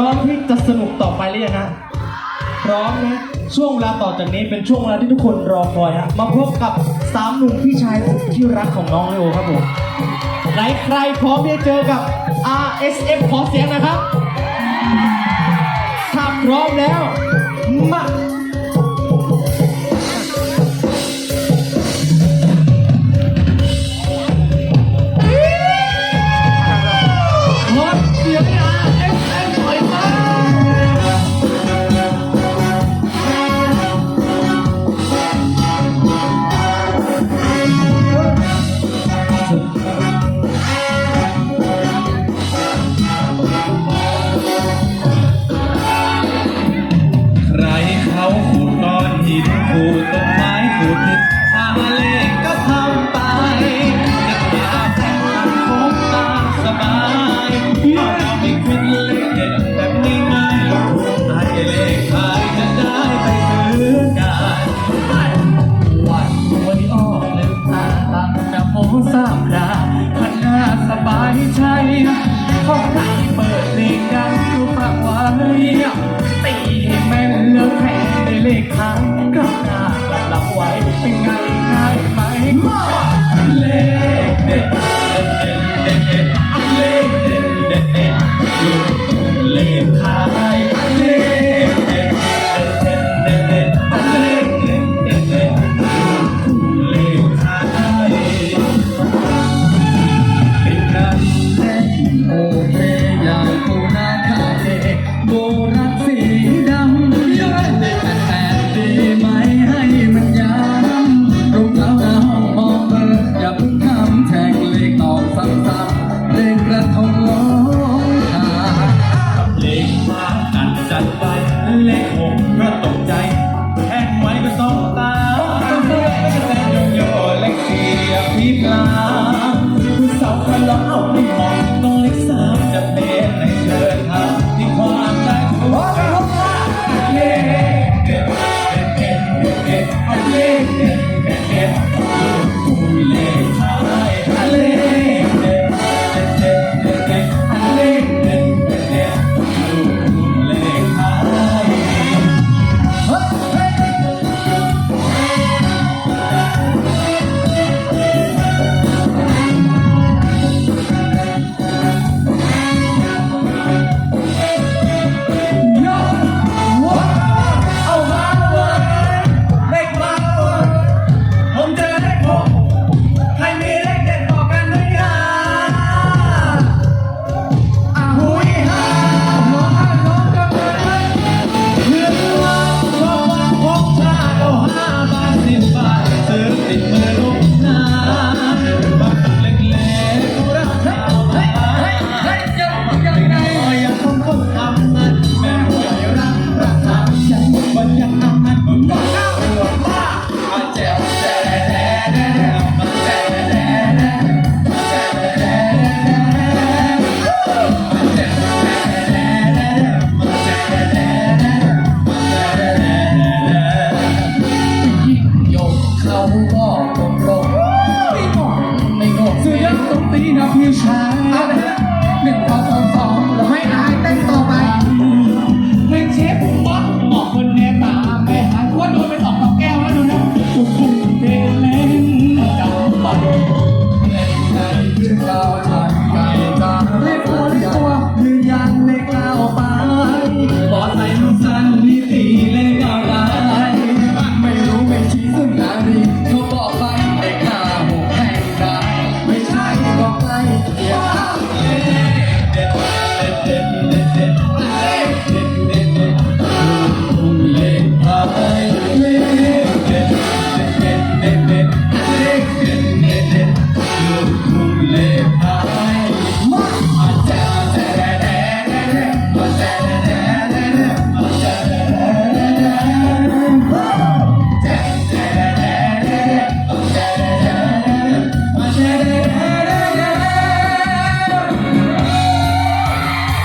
ร้อมที่จะสนุกต่อไปหรือยังฮะพร้อมนะช่วงเวลาต่อจากนี้เป็นช่วงเวลาที่ทุกคนรอคอยฮะมาพบกับสามหนุ่มพี่ชายที่รักของน้องเลโอครับผมไหนใครพร้อมที่จะเจอกับ RSF ขอเสียงนะครับถ้าพร้อมแล้วมา สามคราขันหน้าสบายใจห้องไหนเปิดเพลงดังก็ฟังไว้ตีให้แม่นเลิกแพ้ในเลขค้างก็หน้าหลับไว้เป็นไงง่ายไหมมาเลขเด็ดเด็ดเด็ดเด็ดเลขเด็ดเด็ดเด็ดเลขขาย